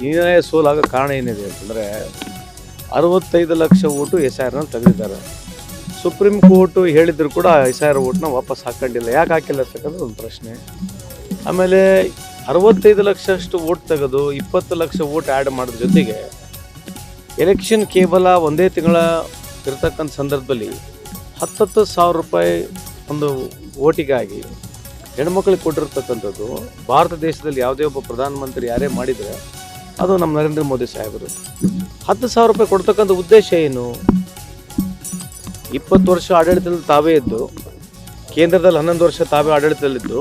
ಹೀನಾಯ ಸೋಲಾಗೋ ಕಾರಣ ಏನಿದೆ ಅಂತಂದರೆ ಅರವತ್ತೈದು ಲಕ್ಷ ಓಟು ಎಸ್ ಆರ್ನ ತೆಗೆದಿದ್ದಾರೆ. ಸುಪ್ರೀಂ ಕೋರ್ಟು ಹೇಳಿದ್ರು ಕೂಡ ಎಸ್ ಆರ್ ಓಟ್ನ ವಾಪಸ್ ಹಾಕೊಂಡಿಲ್ಲ. ಯಾಕೆ ಹಾಕಿಲ್ಲ ಅಂತಕ್ಕಂಥದ್ದು ಒಂದು ಪ್ರಶ್ನೆ. ಆಮೇಲೆ ಅರವತ್ತೈದು ಲಕ್ಷಷ್ಟು ಓಟ್ ತೆಗೆದು ಇಪ್ಪತ್ತು ಲಕ್ಷ ಓಟ್ ಆ್ಯಡ್ ಮಾಡೋದ್ರ ಜೊತೆಗೆ ಎಲೆಕ್ಷನ್ ಕೇವಲ ಒಂದೇ ತಿಂಗಳ ಇರತಕ್ಕಂಥ ಸಂದರ್ಭದಲ್ಲಿ ಹತ್ತತ್ತು ಸಾವಿರ ರೂಪಾಯಿ ಒಂದು ಓಟಿಗಾಗಿ ಹೆಣ್ಮಕ್ಳಿಗೆ ಕೊಟ್ಟಿರ್ತಕ್ಕಂಥದ್ದು ಭಾರತ ದೇಶದಲ್ಲಿ ಯಾವುದೇ ಒಬ್ಬ ಪ್ರಧಾನಮಂತ್ರಿ ಯಾರೇ ಮಾಡಿದರೆ ಅದು ನಮ್ಮ ನರೇಂದ್ರ ಮೋದಿ ಸಾಹೇಬರು. ಹತ್ತು ಸಾವಿರ ರೂಪಾಯಿ ಕೊಡ್ತಕ್ಕಂಥ ಉದ್ದೇಶ ಏನು? ಇಪ್ಪತ್ತು ವರ್ಷ ಆಡಳಿತದಲ್ಲಿ ತಾವೇ ಇದ್ದು, ಕೇಂದ್ರದಲ್ಲಿ ಹನ್ನೊಂದು ವರ್ಷ ತಾವೇ ಆಡಳಿತದಲ್ಲಿದ್ದು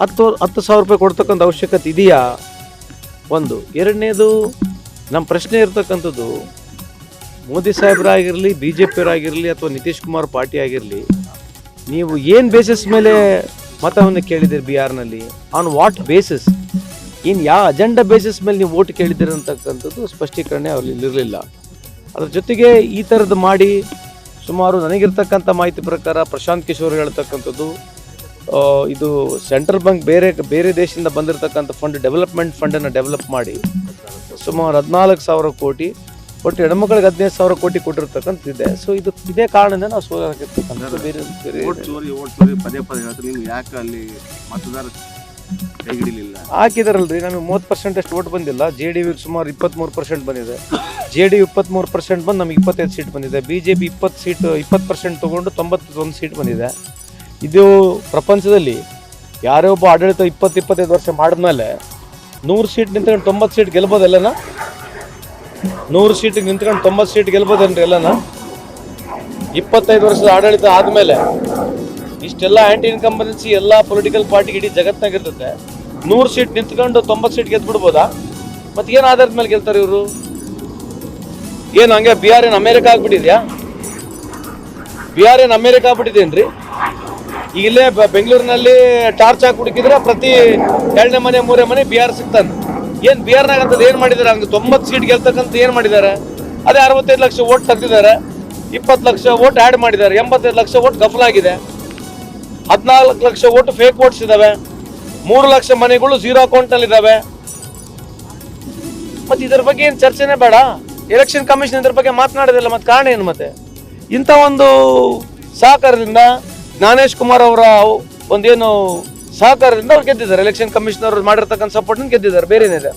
ಹತ್ತು ಹತ್ತು ಸಾವಿರ ರೂಪಾಯಿ ಕೊಡ್ತಕ್ಕಂಥ ಅವಶ್ಯಕತೆ ಇದೆಯಾ? ಒಂದು. ಎರಡನೇದು, ನಮ್ಮ ಪ್ರಶ್ನೆ ಇರತಕ್ಕಂಥದ್ದು, ಮೋದಿ ಸಾಹೇಬರಾಗಿರಲಿ ಬಿ ಜೆ ಪಿಯವರಾಗಿರಲಿ ಅಥವಾ ನಿತೀಶ್ ಕುಮಾರ್ ಪಾರ್ಟಿ ಆಗಿರಲಿ, ನೀವು ಏನು ಬೇಸಿಸ್ ಮೇಲೆ ಮತವನ್ನು ಕೇಳಿದಿರಿ ಬಿಹಾರ್ನಲ್ಲಿ? ಆನ್ ವಾಟ್ ಬೇಸಿಸ್ ಇನ್ನು ಯಾವ ಅಜೆಂಡಾ ಬೇಸಿಸ್ ಮೇಲೆ ನೀವು ಓಟ್ ಕೇಳಿದ್ದೀರಿ ಅಂತಕ್ಕಂಥದ್ದು ಸ್ಪಷ್ಟೀಕರಣ ಅಲ್ಲಿ ಇರಲಿಲ್ಲ ಅದ್ರ ಜೊತೆಗೆ ಈ ಥರದ್ದು ಮಾಡಿ ಸುಮಾರು ನನಗಿರ್ತಕ್ಕಂಥ ಮಾಹಿತಿ ಪ್ರಕಾರ ಪ್ರಶಾಂತ್ ಕಿಶೋರ್ ಹೇಳ್ತಕ್ಕಂಥದ್ದು ಇದು ಸೆಂಟ್ರಲ್ ಬ್ಯಾಂಕ್ ಬೇರೆ ಬೇರೆ ದೇಶದಿಂದ ಬಂದಿರತಕ್ಕಂಥ ಫಂಡ್ ಡೆವಲಪ್ಮೆಂಟ್ ಫಂಡನ್ನು ಡೆವಲಪ್ ಮಾಡಿ ಸುಮಾರು ಹದಿನಾಲ್ಕು ಸಾವಿರ ಕೋಟಿ ಒಟ್ಟು ಹೆಣ್ಮಕ್ಳಿಗೆ ಹದಿನೈದು ಸಾವಿರ ಕೋಟಿ ಕೊಟ್ಟಿರ್ತಕ್ಕಂಥದ್ದಿದೆ. ಸೊ ಇದು ಇದೇ ಕಾರಣದಿಂದ ನಾವು ಸೋಲಾಗಿರ್ತಕ್ಕಂಥದ್ದು ಬೇರೆ ಪದೇ ಪದೇ ಯಾಕೆ ಅಲ್ಲಿ ಮತದಾರ ಹಾಕಿದಾರಲ್ರಿ, ನಮಗೆ ಮೂವತ್ತು ಪರ್ಸೆಂಟ್ ಅಷ್ಟು ಓಟ್ ಬಂದಿಲ್ಲ. ಜೆ ಡಿ ಯು ಸುಮಾರು ಇಪ್ಪತ್ತ್ಮೂರು ಪರ್ಸೆಂಟ್ ಬಂದಿದೆ. ಜೆ ಡಿ ಯು ಇಪ್ಪತ್ತ್ಮೂರು ಪರ್ಸೆಂಟ್ ಬಂದು ನಮಗೆ ಇಪ್ಪತ್ತೈದು ಸೀಟ್ ಬಂದಿದೆ. ಬಿ ಜೆ ಪಿ ಇಪ್ಪತ್ತು ಸೀಟ್ ಇಪ್ಪತ್ತು ಪರ್ಸೆಂಟ್ ತೊಗೊಂಡು ತೊಂಬತ್ತೊಂದು ಸೀಟ್ ಬಂದಿದೆ. ಇದು ಪ್ರಪಂಚದಲ್ಲಿ ಯಾರೇ ಒಬ್ಬ ಆಡಳಿತ ಇಪ್ಪತ್ತು, ಇಪ್ಪತ್ತೈದು ವರ್ಷ ಮಾಡಿದ್ಮೇಲೆ ನೂರು ಸೀಟ್ ನಿಂತ್ಕೊಂಡು ತೊಂಬತ್ತು ಸೀಟ್ ಗೆಲ್ಬೋದಲ್ಲನ? ನೂರು ಸೀಟಿಗೆ ನಿಂತ್ಕೊಂಡು ತೊಂಬತ್ತು ಸೀಟ್ ಗೆಲ್ಬೋದೇನ್ರಿ ಎಲ್ಲನ? ಇಪ್ಪತ್ತೈದು ವರ್ಷದ ಆಡಳಿತ ಆದಮೇಲೆ ಇಷ್ಟೆಲ್ಲ ಆಂಟಿ ಇನ್ಕಂಬನ್ಸಿ ಎಲ್ಲ ಪೊಲಿಟಿಕಲ್ ಪಾರ್ಟಿಗೆ ಇಡೀ ಜಗತ್ನಾಗ ಇರ್ತದೆ ನೂರು ಸೀಟ್ ನಿಂತ್ಕೊಂಡು ತೊಂಬತ್ತು ಸೀಟ್ ಗೆದ್ದು ಬಿಡ್ಬೋದಾ ಮತ್ತೆ ಏನು ಆಧಾರದ ಮೇಲೆ ಗೆಲ್ತಾರೆ ಇವರು? ಏನು ಹಂಗೆ ಬಿಹಾರ್ ಏನು ಅಮೇರಿಕ ಆಗ್ಬಿಟ್ಟಿದ್ಯಾ? ಬಿಹಾರ್ ಏನು ಅಮೇರಿಕಾ ಆಗ್ಬಿಟ್ಟಿದೇನ್ರಿ? ಈಗ ಇಲ್ಲೇ ಬೆಂಗಳೂರಿನಲ್ಲಿ ಟಾರ್ಚ್ ಹಾಕಿ ಹುಡುಕಿದ್ರೆ ಪ್ರತಿ ಎರಡನೇ ಮನೆ ಮೂರನೇ ಮನೆ ಬಿಹಾರ್ ಸಿಗ್ತಾನೆ. ಏನು ಬಿಹಾರ್ನಾಗ ಅಂತದ್ದು ಏನು ಮಾಡಿದ್ದಾರೆ ಹಂಗೆ ತೊಂಬತ್ತು ಸೀಟ್ ಗೆಲ್ತಕ್ಕಂಥ ಏನು ಮಾಡಿದ್ದಾರೆ ಅದೇ ಅರವತ್ತೈದು ಲಕ್ಷ ಓಟ್ ತೆಗ್ದಿದ್ದಾರೆ ಇಪ್ಪತ್ತು ಲಕ್ಷ ಓಟ್ ಆ್ಯಡ್ ಮಾಡಿದ್ದಾರೆ. ಎಂಬತ್ತೈದು ಲಕ್ಷ ಓಟ್ ಗಫಲಾಗಿದೆ. ಹದಿನಾಲ್ಕು ಲಕ್ಷ ಓಟು ಫೇಕ್ ಓಟ್ಸ್ ಇದಾವೆ. ಮೂರು ಲಕ್ಷ ಮನೆಗಳು ಝೀರೋ ಅಕೌಂಟ್ನಲ್ಲಿ ಇದಾವೆ ಮತ್ತೆ ಇದ್ರ ಬಗ್ಗೆ ಏನು ಚರ್ಚೆನೇ ಬೇಡ. ಎಲೆಕ್ಷನ್ ಕಮಿಷನ್ ಇದ್ರ ಬಗ್ಗೆ ಮಾತನಾಡೋದಿಲ್ಲ, ಮತ್ತೆ ಕಾರಣ ಏನು ಮತ್ತೆ? ಇಂಥ ಒಂದು ಸಹಕಾರದಿಂದ ಜ್ಞಾನೇಶ್ ಕುಮಾರ್ ಅವರ ಒಂದೇನು ಸಹಕಾರದಿಂದ ಅವ್ರು ಗೆದ್ದಿದ್ದಾರೆ. ಎಲೆಕ್ಷನ್ ಕಮಿಷನರ್ ಮಾಡಿರ್ತಕ್ಕಂಥ ಸಪೋರ್ಟ್ ಗೆದ್ದಿದ್ದಾರೆ. ಬೇರೆ ಏನಿದೆ